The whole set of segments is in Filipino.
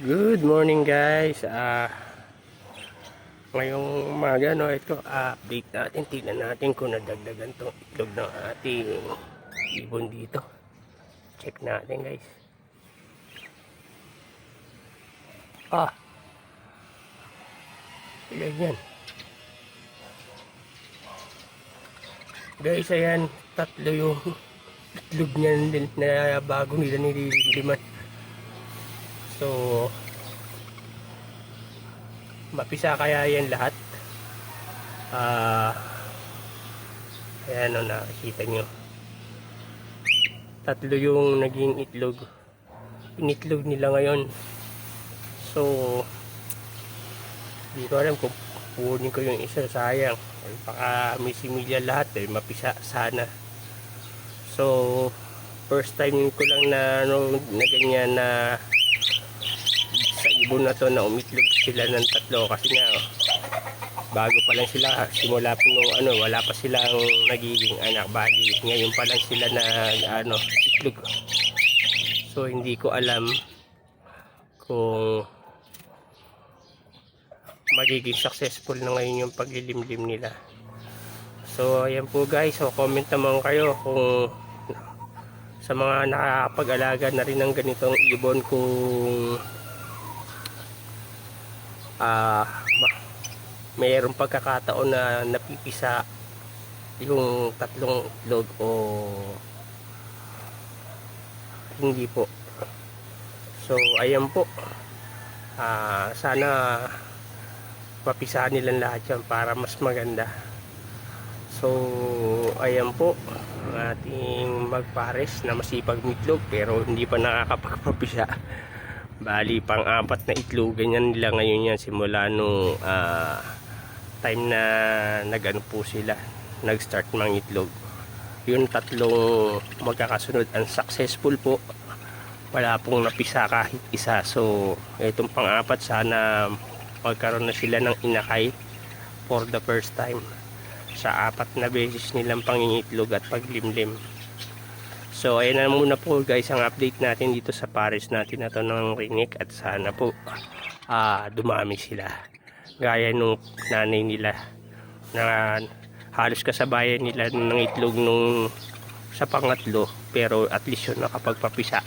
Good morning guys. Ah ngayong umaga no, ito update natin. Tingnan natin kung nadagdagan tong itlog ng ating ibon dito. Check natin guys. Ah. Ilan yan? Guys, ayan, tatlo yung itlog niyan na bago nila nililiman. So, mapisa kaya yan lahat. Ah, ayan o, nakikita nyo. Tatlo yung naging itlog. Initlog nila ngayon. So, hindi ko alam kung punin ko yung isa, sayang. Ay, baka may similya lahat eh, mapisa sana. So, first time ko lang na, ano, na ganyan na ibon na to na umitlog sila ng tatlo kasi nga oh, bago pa lang sila simula po nung ano wala pa silang nagiging anak. Bali ngayon pa lang sila na ano itlog. So hindi ko alam kung magiging successful na ngayon yung paglilimlim nila. So ayan po guys. So comment naman kayo kung sa mga nakakapag-alaga na rin ng ganitong ibon kung ma- mayroong pagkakataon na napipisa yung tatlong itlog o hindi po. So ayan po. Ah sana mapisahan nilang lahat yan para mas maganda. So ayan po ang ating magpares na masipag mitlog pero hindi pa nakakapagpapisa Bali, pang-apat na itlog, ganyan nila ngayon yan simula nung ah, time na nag-ano po sila, nag-start mang itlog. Yung tatlong magkakasunod, ang successful po. Wala pong napisa kahit isa. So, itong pang-apat, sana magkaroon na sila ng inakay for the first time sa apat na beses nilang pangingitlog at paglimlim. So ayan na muna po guys ang update natin dito sa Paris natin na to ng Rinik at sana po ah, dumami sila. Gaya nung nanay nila na halos kasabayan nila ng itlog nung sa pangatlo pero at least yun nakapagpapisa.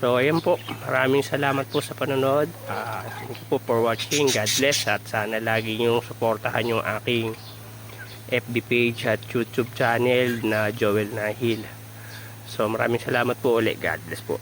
So ayan po, maraming salamat po sa panonood. Ah, thank you po for watching. God bless at sana lagi nyo suportahan yung aking FB page at YouTube channel na Joel Nahil. So maraming salamat po ulit. God bless po.